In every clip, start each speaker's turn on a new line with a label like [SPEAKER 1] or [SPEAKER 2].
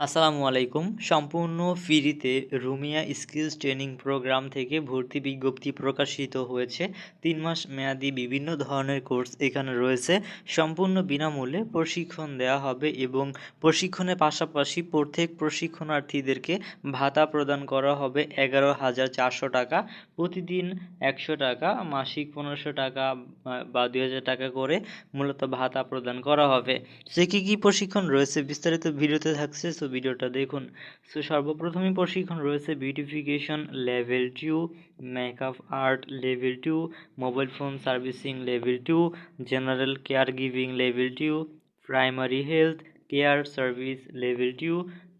[SPEAKER 1] আসসালামু আলাইকুম। সম্পূর্ণ ফ্রিতে রুমিয়া স্কিলস ট্রেনিং প্রোগ্রাম থেকে ভর্তি বিজ্ঞপ্তি প্রকাশিত হয়েছে। তিন মাস মেয়াদি বিভিন্ন ধরনের কোর্স এখানে রয়েছে। সম্পূর্ণ বিনামূল্যে প্রশিক্ষণ দেওয়া হবে এবং প্রশিক্ষণের পাশাপাশি প্রত্যেক প্রশিক্ষণার্থীদেরকে ভাতা প্রদান করা হবে এগারো হাজার চারশো টাকা। প্রতিদিন একশো টাকা, মাসিক পনেরোশো টাকা বা দুই হাজার টাকা করে মূলত ভাতা প্রদান করা হবে। সে কী কী প্রশিক্ষণ রয়েছে বিস্তারিত ভিডিওতে থাকছে ভিডিওটা দেখুন। সো সর্বপ্রথমে প্রশিক্ষণ রয়েছে beautification level two makeup art level two mobile phone servicing level two general care giving level two primary health care service level two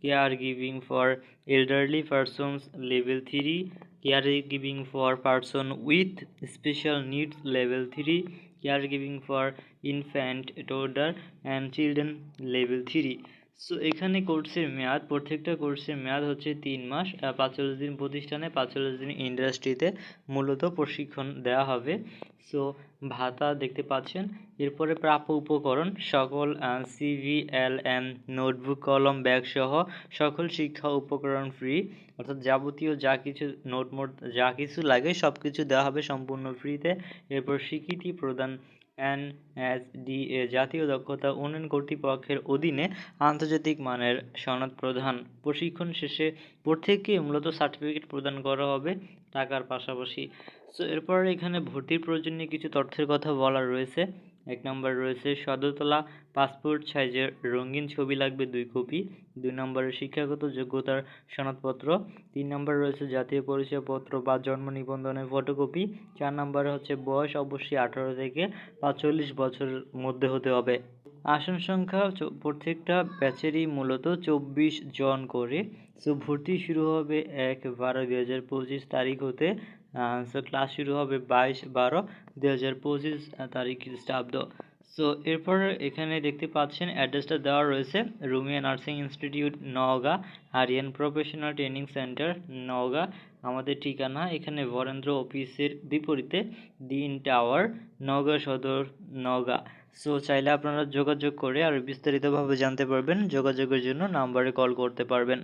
[SPEAKER 1] care giving for elderly persons level three care giving for person with special needs level three care giving for infant toddler and children level three so এখানে কোর্সের মেয়াদ, প্রত্যেকটা কোর্সের মেয়াদ হচ্ছে তিন মাস পাঁচচল্লিশ দিন প্রতিষ্ঠানে, পাঁচচল্লিশ দিন ইন্ডাস্ট্রিতে মূলত প্রশিক্ষণ দেওয়া হবে। সো ভাতা দেখতে পাচ্ছেন। এরপরে প্রাপ্য উপকরণ, সকল সিভি এল নোটবুক কলম ব্যাগ সহ সকল শিক্ষা উপকরণ ফ্রি অর্থাৎ যাবতীয় যা কিছু নোট মোট যা কিছু লাগে সব কিছু দেওয়া হবে সম্পূর্ণ ফ্রিতে এরপর স্বীকৃতি প্রদান এনএসডিএ, জাতীয় দক্ষতা উন্নয়ন কর্তৃপক্ষের অধীনে আন্তর্জাতিক মানের সনদ প্রদান। প্রশিক্ষণ শেষে প্রত্যেককে মূলত সার্টিফিকেট প্রদান করা হবে টাকার পাশাপাশি। সো, এরপর এখানে ভর্তির প্রয়োজনীয় কিছু তথ্যের কথা বলা রয়েছে। এক নম্বর রয়েছে সদরতলা পাসপোর্ট সাইজের রঙিন ছবি লাগবে দুই কপি। দুই নম্বরে শিক্ষাগত যোগ্যতার সনদপত্র। তিন নম্বর রয়েছে জাতীয় পরিচয়পত্র বা জন্ম নিবন্ধনের ফটোকপি। চার নম্বরে হচ্ছে বয়স অবশ্যই আঠারো থেকে পাঁচচল্লিশ বছরের মধ্যে হতে হবে। আসন সংখ্যা প্রত্যেকটা ব্যাচেরই মূলত চব্বিশ জন করে। সো ভর্তি শুরু হবে এক বারো দুই হাজার পঁচিশ তারিখ হতে। সো ক্লাস শুরু হবে বাইশ বারো দুই হাজার পঁচিশ তারিখ খ্রিস্টাব্দ সো এরপর এখানে দেখতে পাচ্ছেন অ্যাড্রেসটা দেওয়া রয়েছে Rumia nursing institute, Naogaon. Aryan professional training centre, Naogaon. আমাদের ঠিকানা এখানে বরেন্দ্র অফিসের বিপরীতে দিন টাওয়ার, নওগাঁ সদর, নওগাঁ। সো চাইলে আপনারা যোগাযোগ করে আর বিস্তারিতভাবে জানতে পারবেন। যোগাযোগের জন্য নাম্বারে কল করতে পারবেন।